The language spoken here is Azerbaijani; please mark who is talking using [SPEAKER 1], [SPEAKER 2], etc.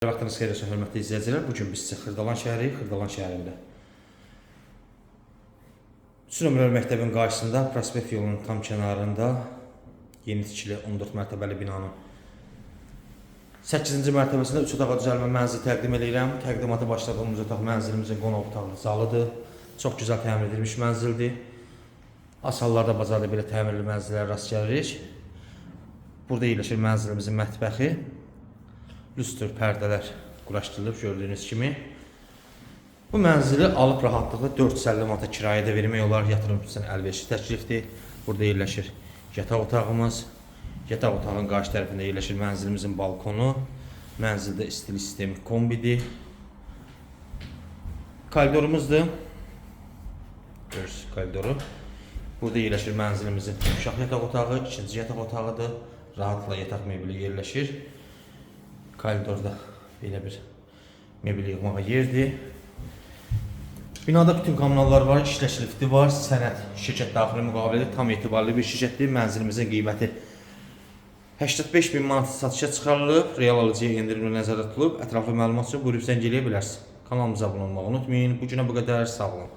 [SPEAKER 1] Vaxtınız xeyir olsun, hörmətli izləyicilər. Bu gün biz sizə Xırdalan şəhəri, Xırdalan şəhərində 3 nömrəli məktəbin qarşısında, Prospekt yolunun tam kənarında yeni tikili 14 mərtəbəli binanın 8-ci mərtəbəsində 3 otağa düzəlmə mənzil təqdim edirəm. Təqdimatı başladığımız otaq mənzilimizin qonaq otağı zalıdır. Çox gözəl təmir edilmiş mənzildir. Az hallarda bazarda belə təmirli mənzillərə rast gəlirik. Burada yerləşir mənzilimizin mətbəxi. Lüstr pərdələr quraşdırılıb gördüyünüz kimi. Bu mənzili alıb rahatlıqla 450 manata kirayədə vermək olar. Yatırım üçün əlverişli təklifdir. Burada yerləşir yataq otağımız. Yataq otağının qarşı tərəfində yerləşir mənzilimizin balkonu. Mənzildə istilik sistemi kombidir. Koridorumuzdur. Görürsünüz koridoru. Burada yerləşir mənzilimizin uşaq yataq otağı, ikinci yataq otağıdır. Rahatlıqla yataq mebeli yerləşir. Koridorda belə bir mebel yığmağa yerdir. Binada bütün kommunallar var, işləş lifti var, sənəd şirkət daxili müqavilədə tam etibarlı bir şirkətdir. Mənzilimizin qiyməti 85 bin manat satışa çıxarılıb, real alıcıya endirimlə nəzərdə tutulub. Ətraflı məlumat üçün buyurub zəng eləyə bilərsiniz. Kanalımıza abunə olmağı unutmayın. Bu günə bu qədər, sağ olun.